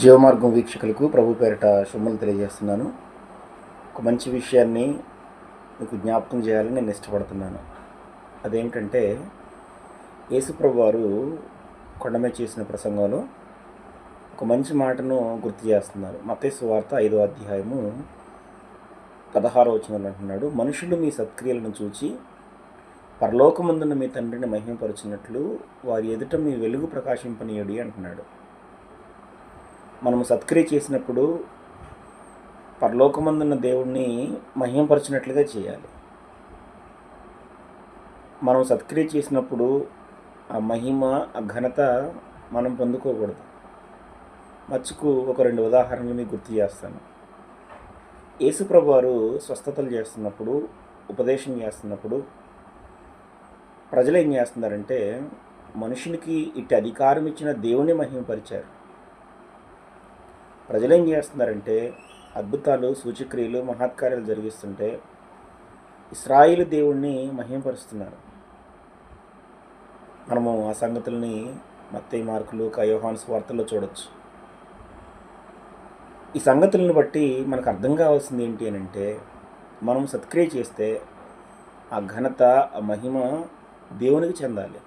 జీవమార్గం వీక్షకులకు ప్రభు పేరిట శుభములు తెలియజేస్తున్నాను. ఒక మంచి విషయాన్ని మీకు జ్ఞాపకం చేయాలని నేను ఇష్టపడుతున్నాను. అదేమిటంటే యేసుప్రభు వారు కొండమే చేసిన ప్రసంగంలో ఒక మంచి మాటను గుర్తు చేస్తున్నారు. మతేసు వార్త ఐదో అధ్యాయము పదహారో వచనంలో అంటున్నాడు మనుషులు మీ సత్క్రియలను చూచి పరలోకముందున్న మీ తండ్రిని మహిమపరిచినట్లు వారి ఎదుట మీ వెలుగు ప్రకాశింపనీయుడి అంటున్నాడు. మనము సత్క్రియ చేసినప్పుడు పరలోకమందున్న దేవుణ్ణి మహిమపరిచినట్లుగా చేయాలి. మనం సత్క్రియ చేసినప్పుడు ఆ మహిమ ఆ ఘనత మనం పొందుకోకూడదు. మచ్చుకు ఒక రెండు ఉదాహరణలు మీకు గుర్తు చేస్తాను. యేసుప్రభు వారు స్వస్థతలు చేస్తున్నప్పుడు ఉపదేశం చేస్తున్నప్పుడు ప్రజలు ఏం చేస్తున్నారంటే మనుషునికి ఇట్టి అధికారం ఇచ్చిన దేవుని మహిమపరిచారు. ప్రజలు ఏం చేస్తున్నారంటే అద్భుతాలు సూచక్రియలు మహత్కార్యాలు జరిగిస్తుంటే ఇస్రాయిల్ దేవుణ్ణి మహిమపరుస్తున్నారు. మనము ఆ సంగతుల్ని మత్తయ్య మార్కులు కయోహాన్స్ వార్తల్లో చూడొచ్చు. ఈ సంగతులను బట్టి మనకు అర్థం కావాల్సింది ఏంటి అని అంటే మనం సత్క్రియ చేస్తే ఆ ఘనత ఆ మహిమ దేవునికి చెందాలి.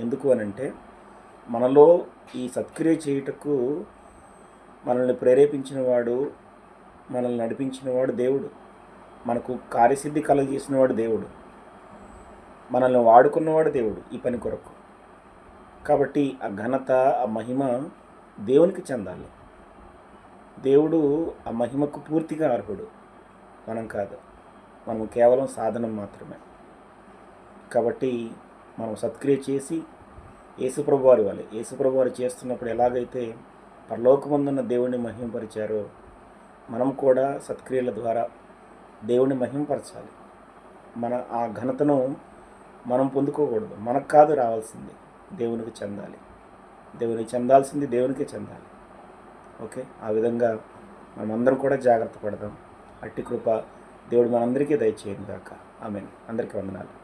ఎందుకు అని అంటే మనలో ఈ సత్క్రియ చేయుటకు మనల్ని ప్రేరేపించిన వాడు మనల్ని నడిపించిన వాడు దేవుడు. మనకు కార్యసిద్ధి కలగజేసిన వాడు దేవుడు. మనల్ని వాడుకున్నవాడు దేవుడు ఈ పని కొరకు. కాబట్టి ఆ ఘనత ఆ మహిమ దేవునికి చెందాలి. దేవుడు ఆ మహిమకు పూర్తిగా అర్హుడు. మనం కాదు. మనం కేవలం సాధనం మాత్రమే. కాబట్టి మనం సత్క్రియ చేసి యేసుప్రభు వారి వల్ల యేసుప్రభు వారు చేస్తున్నప్పుడు ఎలాగైతే పరలోకమందున్న దేవుణ్ణి మహిమపరిచారో మనం కూడా సత్క్రియల ద్వారా దేవుని మహిమపరచాలి మన ఆ ఘనతను మనం పొందుకోకూడదు. మనకు కాదు రావాల్సింది దేవునికి చెందాలి. దేవునికి చెందాల్సింది దేవునికే చెందాలి. ఓకే? ఆ విధంగా మనమందరం కూడా జాగ్రత్త పడదాం. అట్టి కృప దేవుడు మనందరికీ దయచేయండి కాక ఆమె అందరికీ వందనాలు.